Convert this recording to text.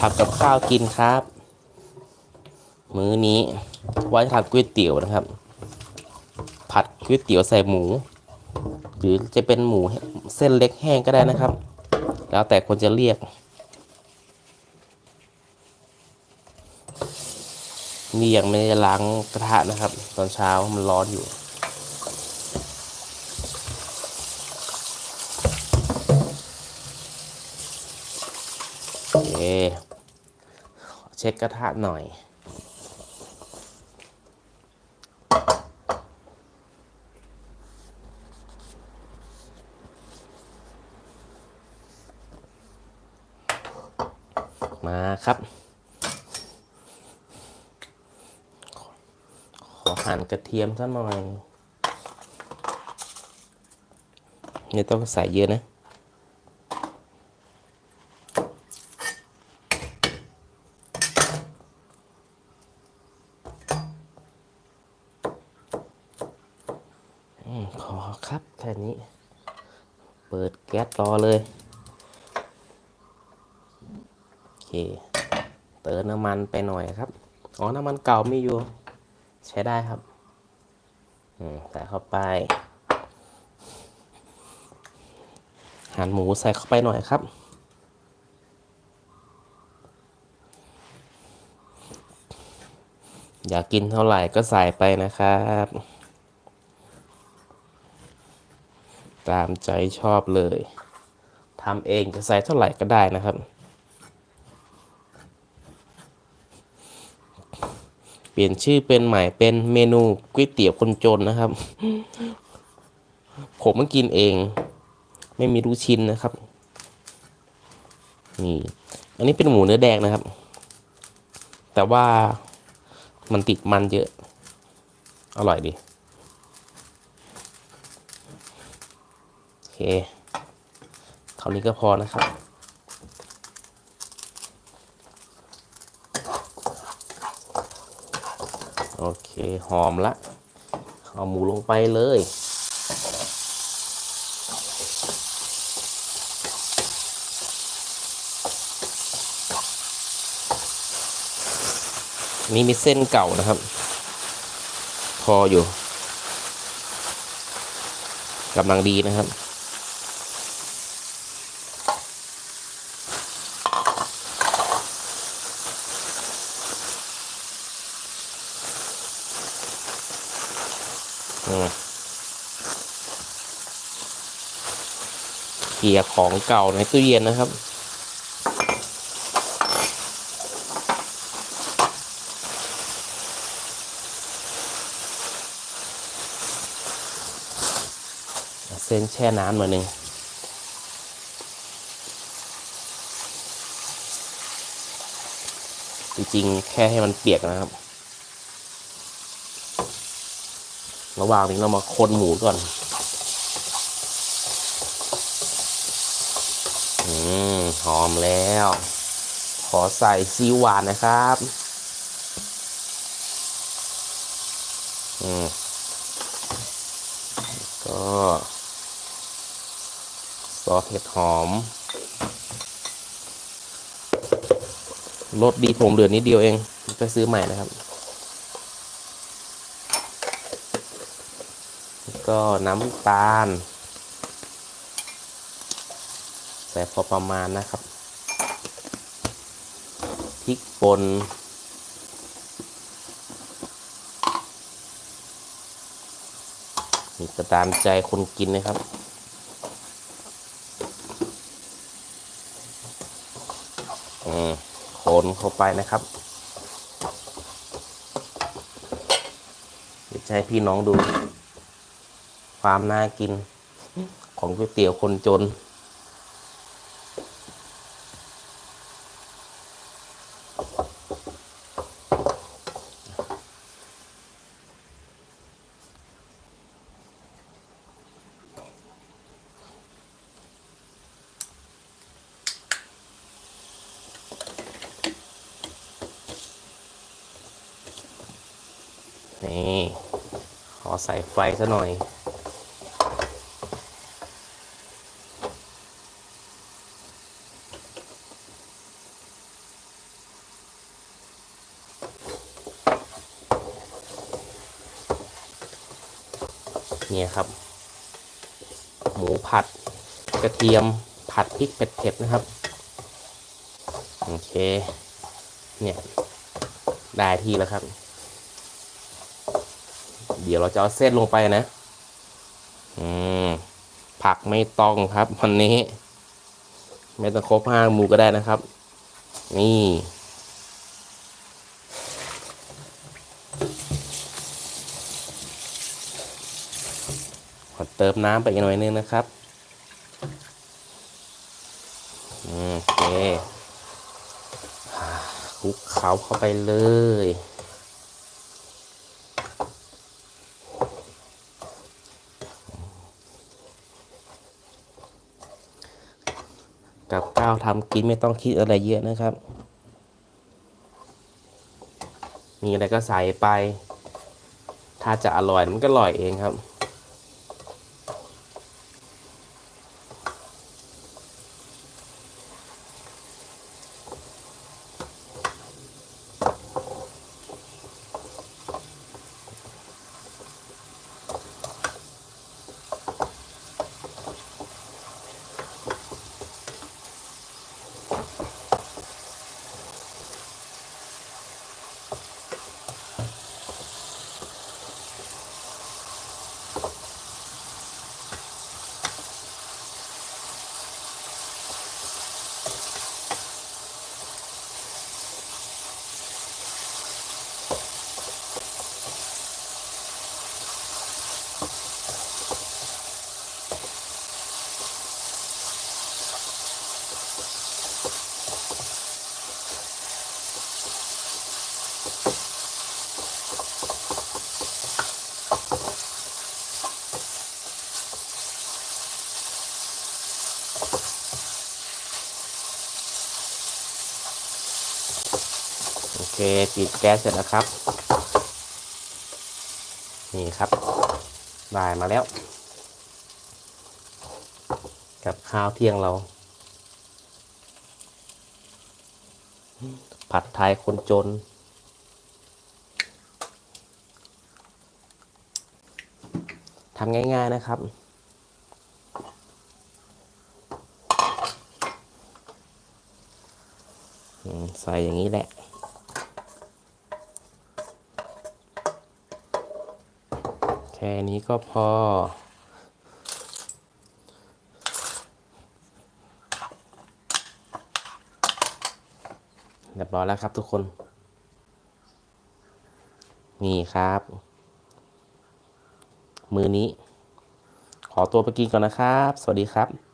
ทำกับข้าวกินครับ มื้อนี้ไว้ทานก๋วยเตี๋ยวนะครับ ผัดก๋วยเตี๋ยวใส่หมู หรือจะเป็นหมูเส้นเล็กแห้งก็ได้นะครับ แล้วแต่คนจะเรียก นี่ยังไม่ได้ล้างกระทะนะครับ ตอนเช้ามันร้อนอยู่ โอเค เช็ดกระทะหน่อย มาครับ ขอหั่นกระเทียมสักหน่อยนี่ต้องใส่เยอะนะ ขอครับแค่นี้ เปิดแก๊สรอเลยโอเคเติมน้ำมันไปหน่อยครับ อ๋อ น้ำมันเก่ามีอยู่ ใช้ได้ครับ อืมใส่เข้าไป หั่นหมูใส่เข้าไปหน่อยครับอยากกินเท่าไหร่ก็ใส่ไปนะครับ ตามใจชอบเลยทำเองจะใส่เท่าไหร่ก็ได้นะครับ เปลี่ยนชื่อเป็นใหม่เป็นเมนูก๋วยเตี๋ยวคนจนนะครับ ผมมากินเอง ไม่มีลูกชิ้นนะครับ นี่ อันนี้เป็นหมูเนื้อแดงนะครับ แต่ว่ามันติดมันเยอะ อร่อยดี โอ เคเท่านี้ก็พอนะครับ โอเค หอมละ เอาหมูลงไปเลยนี่มีเส้นเก่านะครับ พออยู่กำลังดีนะครับ เกี่ยร์ของเก่าในตู้เย็นนะครับ เส้นแช่น้ำหน่อยหนึ่งจริงๆ แค่ให้มันเปียกนะครับ ระหว่างนี้เรามาคนหมูก่อนอืมหอมแล้ว ขอใส่ซีวหวานนะครับอืมก็ซอสเห็ดหอมรสดีผมเหลือนิดเดียวเอง ไปซื้อใหม่นะครับ ก็น้ำตาล ใส่พอประมาณนะครับพริกป่นนี่ก็ตามใจคนกินนะครับ อืมคนเข้าไปนะครับเดี๋ยวจะให้พี่น้องดู ความน่ากิน ของก๋วยเตี๋ยวคนจน นี่ ขอใส่ไฟซะหน่อย เนี่ยครับ หมูผัดกระเทียมผัดพริกเผ็ดๆนะครับ โอเค เนี่ยได้ที่แล้วครับ เดี๋ยวเราจะเอาเส้นลงไปนะ อืม ผักไม่ต้องครับ วันนี้ ไม่ต้องครบห้าหมูก็ได้นะครับ นี่ เติมน้ำไปอีกหน่อยนึงนะครับโอเคคลุกเขาเข้าไปเลยกับข้าวทำกินไม่ต้องคิดอะไรเยอะนะครับ มีอะไรก็ใส่ไป ถ้าจะอร่อยมันก็อร่อยเองครับ เคปิดแก๊สเสร็จแล้วครับ นี่ครับได้มาแล้ว กับข้าวเที่ยงเรา ผัดไทยคนจน ทำง่ายๆนะครับใส่อย่างนี้แหละ แค่นี้ก็พอ เรียบร้อยแล้วครับทุกคน นี่ครับ มือนี้ ขอตัวไปกินก่อนนะครับ สวัสดีครับ